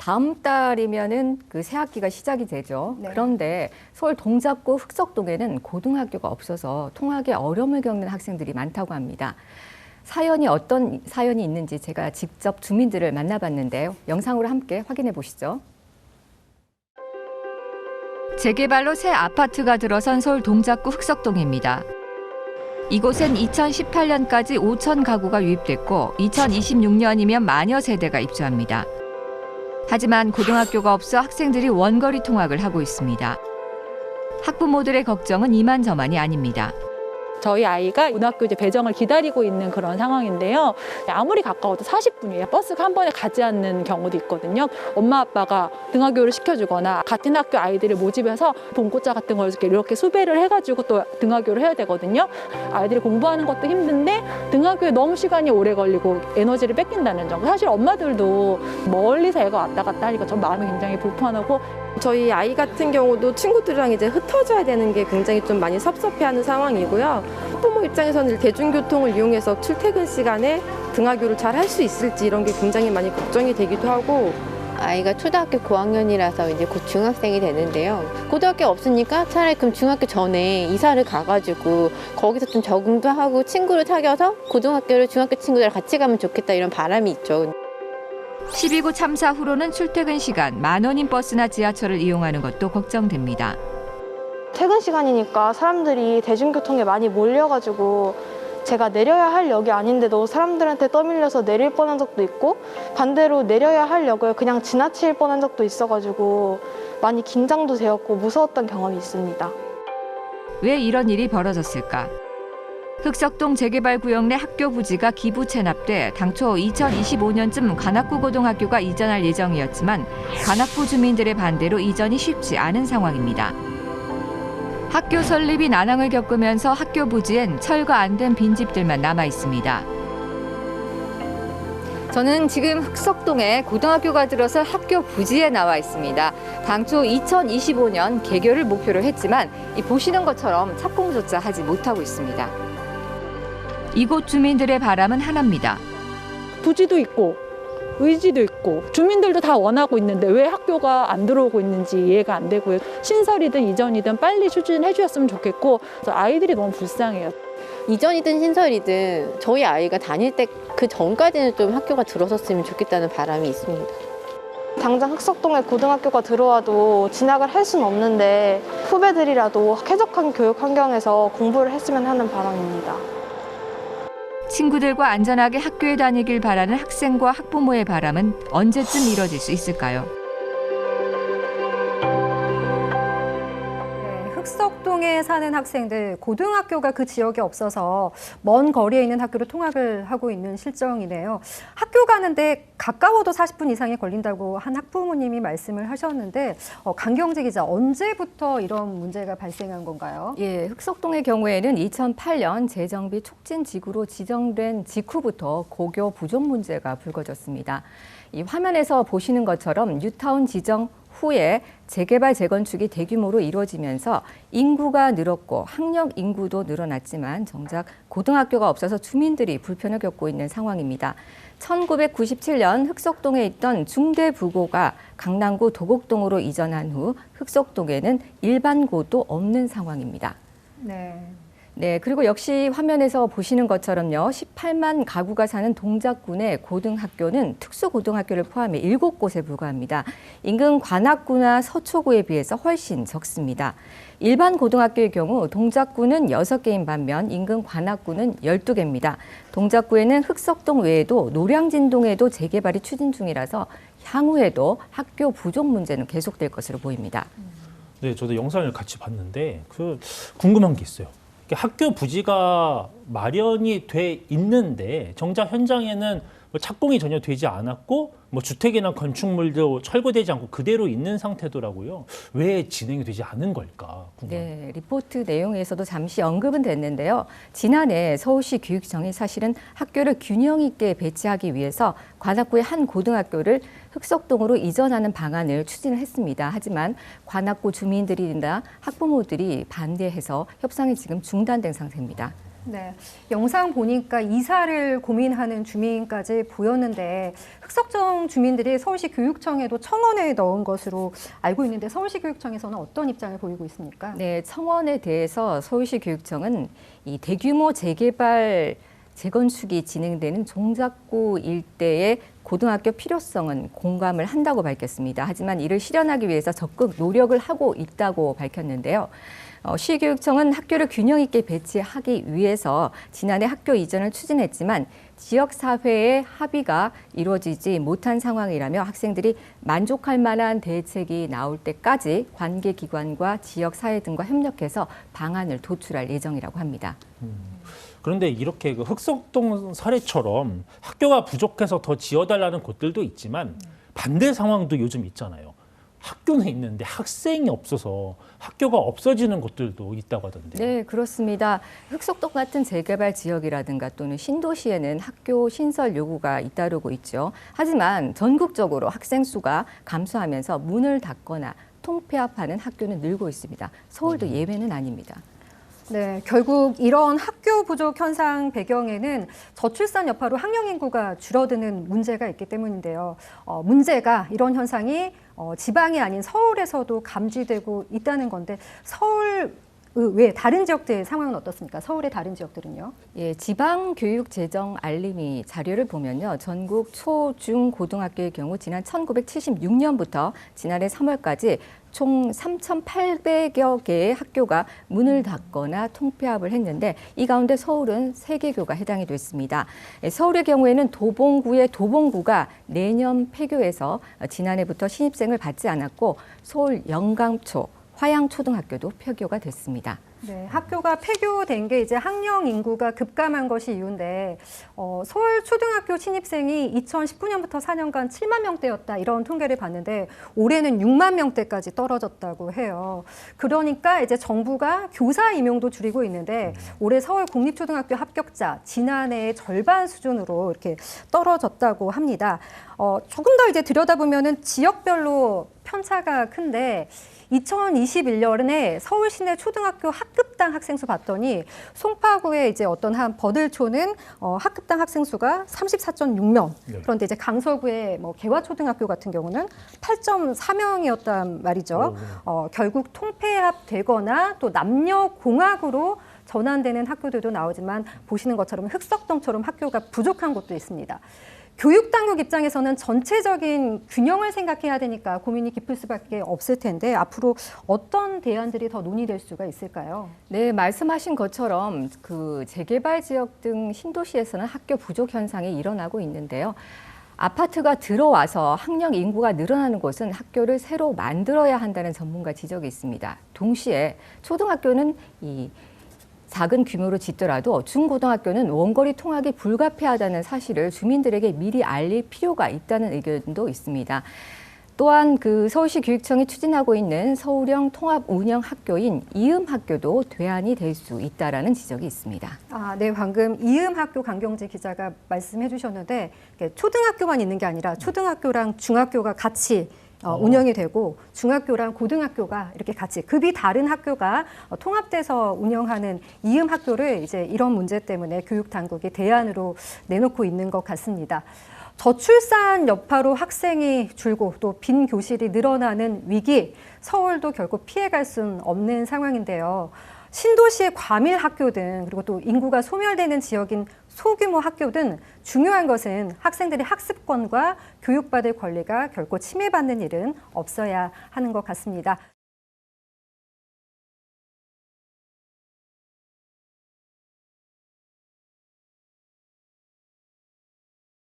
다음 달이면은 그 새학기가 시작이 되죠. 네. 그런데 서울 동작구 흑석동에는 고등학교가 없어서 통학에 어려움을 겪는 학생들이 많다고 합니다. 사연이 어떤 사연이 있는지 제가 직접 주민들을 만나봤는데요. 영상으로 함께 확인해 보시죠. 재개발로 새 아파트가 들어선 서울 동작구 흑석동입니다. 이곳엔 2018년까지 5천 가구가 유입됐고 2026년이면 마녀 세대가 입주합니다. 하지만 고등학교가 없어 학생들이 원거리 통학을 하고 있습니다. 학부모들의 걱정은 이만저만이 아닙니다. 저희 아이가 고등학교 이제 배정을 기다리고 있는 그런 상황인데요. 아무리 가까워도 40분이에요. 버스가 한 번에 가지 않는 경우도 있거든요. 엄마 아빠가 등하교를 시켜주거나 같은 학교 아이들을 모집해서 봉고짜 같은 걸 이렇게 이렇게 수배를 해가지고 또 등하교를 해야 되거든요. 아이들이 공부하는 것도 힘든데 등하교에 너무 시간이 오래 걸리고 에너지를 뺏긴다는 점. 사실 엄마들도 멀리서 애가 왔다 갔다 하니까 전 마음이 굉장히 불편하고 저희 아이 같은 경우도 친구들이랑 이제 흩어져야 되는 게 굉장히 좀 많이 섭섭해하는 상황이고요. 부모 입장에서는 대중교통을 이용해서 출퇴근 시간에 등하교를 잘 할 수 있을지 이런 게 굉장히 많이 걱정이 되기도 하고 아이가 초등학교 고학년이라서 이제 곧 중학생이 되는데요. 고등학교 없으니까 차라리 그럼 중학교 전에 이사를 가가지고 거기서 좀 적응도 하고 친구를 사귀어서 고등학교를 중학교 친구들이랑 같이 가면 좋겠다 이런 바람이 있죠. 12구 참사 후로는 출퇴근 시간 만 원인 버스나 지하철을 이용하는 것도 걱정됩니다. 퇴근 시간이니까 사람들이 대중교통에 많이 몰려가지고 제가 내려야 할 역이 아닌데도 사람들한테 떠밀려서 내릴 뻔한 적도 있고 반대로 내려야 할 역을 그냥 지나칠 뻔한 적도 있어가지고 많이 긴장도 되었고 무서웠던 경험이 있습니다. 왜 이런 일이 벌어졌을까? 흑석동 재개발 구역 내 학교 부지가 기부 체납돼 당초 2025년쯤 관악구 고등학교가 이전할 예정이었지만 관악구 주민들의 반대로 이전이 쉽지 않은 상황입니다. 학교 설립이 난항을 겪으면서 학교 부지엔 철거 안 된 빈집들만 남아 있습니다. 저는 지금 흑석동에 고등학교가 들어서 학교 부지에 나와 있습니다. 당초 2025년 개교를 목표로 했지만 이 보시는 것처럼 착공조차 하지 못하고 있습니다. 이곳 주민들의 바람은 하나입니다. 부지도 있고 의지도 있고 주민들도 다 원하고 있는데 왜 학교가 안 들어오고 있는지 이해가 안 되고요. 신설이든 이전이든 빨리 추진해 주셨으면 좋겠고 아이들이 너무 불쌍해요. 이전이든 신설이든 저희 아이가 다닐 때 그 전까지는 좀 학교가 들어섰으면 좋겠다는 바람이 있습니다. 당장 흑석동에 고등학교가 들어와도 진학을 할 수는 없는데 후배들이라도 쾌적한 교육 환경에서 공부를 했으면 하는 바람입니다. 친구들과 안전하게 학교에 다니길 바라는 학생과 학부모의 바람은 언제쯤 이뤄질 수 있을까요? 네, 흑석동에 사는 학생들 고등학교가 그 지역에 없어서 먼 거리에 있는 학교로 통학을 하고 있는 실정이네요. 학교 가는데 가까워도 40분 이상이 걸린다고 한 학부모님이 말씀을 하셨는데 어, 강경재 기자 언제부터 이런 문제가 발생한 건가요? 예, 흑석동의 경우에는 2008년 재정비 촉진 지구로 지정된 직후부터 고교 부족 문제가 불거졌습니다. 이 화면에서 보시는 것처럼 뉴타운 지정 후에 재개발 재건축이 대규모로 이루어지면서 인구가 늘었고 학령 인구도 늘어났지만 정작 고등학교가 없어서 주민들이 불편을 겪고 있는 상황입니다. 1997년 흑석동에 있던 중대부고가 강남구 도곡동으로 이전한 후 흑석동에는 일반고도 없는 상황입니다. 네. 네, 그리고 역시 화면에서 보시는 것처럼요. 18만 가구가 사는 동작군의 고등학교는 특수고등학교를 포함해 7곳에 불과합니다. 인근 관악구나 서초구에 비해서 훨씬 적습니다. 일반 고등학교의 경우 동작구는 6개인 반면 인근 관악구는 12개입니다. 동작구에는 흑석동 외에도 노량진동에도 재개발이 추진 중이라서 향후에도 학교 부족 문제는 계속될 것으로 보입니다. 네, 저도 영상을 같이 봤는데 그 궁금한 게 있어요. 학교 부지가 마련이 돼 있는데 정작 현장에는 뭐 착공이 전혀 되지 않았고 뭐 주택이나 건축물도 철거되지 않고 그대로 있는 상태더라고요. 왜 진행이 되지 않은 걸까? 궁금합니다. 네, 리포트 내용에서도 잠시 언급은 됐는데요. 지난해 서울시 교육청이 사실은 학교를 균형 있게 배치하기 위해서 관악구의 한 고등학교를 흑석동으로 이전하는 방안을 추진을 했습니다. 하지만 관악구 주민들이나 학부모들이 반대해서 협상이 지금 중단된 상태입니다. 네, 영상 보니까 이사를 고민하는 주민까지 보였는데 흑석정 주민들이 서울시 교육청에도 청원에 넣은 것으로 알고 있는데 서울시 교육청에서는 어떤 입장을 보이고 있습니까? 네, 청원에 대해서 서울시 교육청은 이 대규모 재개발 재건축이 진행되는 종작구 일대의 고등학교 필요성은 공감을 한다고 밝혔습니다. 하지만 이를 실현하기 위해서 적극 노력을 하고 있다고 밝혔는데요. 어, 시교육청은 학교를 균형 있게 배치하기 위해서 지난해 학교 이전을 추진했지만 지역 사회의 합의가 이루어지지 못한 상황이라며 학생들이 만족할 만한 대책이 나올 때까지 관계 기관과 지역 사회 등과 협력해서 방안을 도출할 예정이라고 합니다. 그런데 이렇게 그 흑석동 사례처럼 학교가 부족해서 더 지어달라는 곳들도 있지만 반대 상황도 요즘 있잖아요. 학교는 있는데 학생이 없어서 학교가 없어지는 곳들도 있다고 하던데요. 네, 그렇습니다. 흑석동 같은 재개발 지역이라든가 또는 신도시에는 학교 신설 요구가 잇따르고 있죠. 하지만 전국적으로 학생 수가 감소하면서 문을 닫거나 통폐합하는 학교는 늘고 있습니다. 서울도 예외는 아닙니다. 네, 결국 이런 학교 부족 현상 배경에는 저출산 여파로 학령 인구가 줄어드는 문제가 있기 때문인데요. 어, 문제가 이런 현상이 어, 지방이 아닌 서울에서도 감지되고 있다는 건데 서울 외 다른 지역들 상황은 어떻습니까? 서울의 다른 지역들은요? 예, 지방 교육 재정 알림이 자료를 보면요. 전국 초, 중, 고등학교의 경우 지난 1976년부터 지난해 3월까지 총 3,800여 개의 학교가 문을 닫거나 통폐합을 했는데 이 가운데 서울은 세개 교가 해당이 됐습니다. 예, 서울의 경우에는 도봉구의 도봉구가 내년 폐교해서 지난해부터 신입생을 받지 않았고 서울 영광초 화양초등학교도 폐교가 됐습니다. 네, 학교가 폐교된 게 이제 학령 인구가 급감한 것이 이유인데 어, 서울 초등학교 신입생이 2019년부터 4년간 7만 명대였다 이런 통계를 봤는데 올해는 6만 명대까지 떨어졌다고 해요. 그러니까 이제 정부가 교사 임용도 줄이고 있는데 올해 서울 공립초등학교 합격자 지난해의 절반 수준으로 이렇게 떨어졌다고 합니다. 어, 조금 더 이제 들여다보면은 지역별로 편차가 큰데 2021년에 서울 시내 초등학교 학급당 학생 수 봤더니 송파구의 이제 어떤 한 버들초는 어, 학급당 학생 수가 34.6명. 네. 그런데 이제 강서구의 뭐 개화초등학교 같은 경우는 8.4명이었단 말이죠. 어, 결국 통폐합되거나 또 남녀 공학으로 전환되는 학교들도 나오지만 보시는 것처럼 흑석동처럼 학교가 부족한 곳도 있습니다. 교육 당국 입장에서는 전체적인 균형을 생각해야 되니까 고민이 깊을 수밖에 없을 텐데 앞으로 어떤 대안들이 더 논의될 수가 있을까요? 네, 말씀하신 것처럼 그 재개발 지역 등 신도시에서는 학교 부족 현상이 일어나고 있는데요. 아파트가 들어와서 학령 인구가 늘어나는 곳은 학교를 새로 만들어야 한다는 전문가 지적이 있습니다. 동시에 초등학교는 이 작은 규모로 짓더라도 중고등학교는 원거리 통학이 불가피하다는 사실을 주민들에게 미리 알릴 필요가 있다는 의견도 있습니다. 또한 그 서울시 교육청이 추진하고 있는 서울형 통합 운영 학교인 이음 학교도 대안이 될 수 있다라는 지적이 있습니다. 아, 네, 방금 이음 학교 강경재 기자가 말씀해 주셨는데 초등학교만 있는 게 아니라 초등학교랑 중학교가 같이 어, 운영이 되고 중학교랑 고등학교가 이렇게 같이 급이 다른 학교가 어, 통합돼서 운영하는 이음 학교를 이제 이런 문제 때문에 교육 당국이 대안으로 내놓고 있는 것 같습니다. 저출산 여파로 학생이 줄고 또 빈 교실이 늘어나는 위기, 서울도 결국 피해갈 수는 없는 상황인데요. 신도시의 과밀 학교 등 그리고 또 인구가 소멸되는 지역인 소규모 학교 등 중요한 것은 학생들의 학습권과 교육받을 권리가 결코 침해받는 일은 없어야 하는 것 같습니다.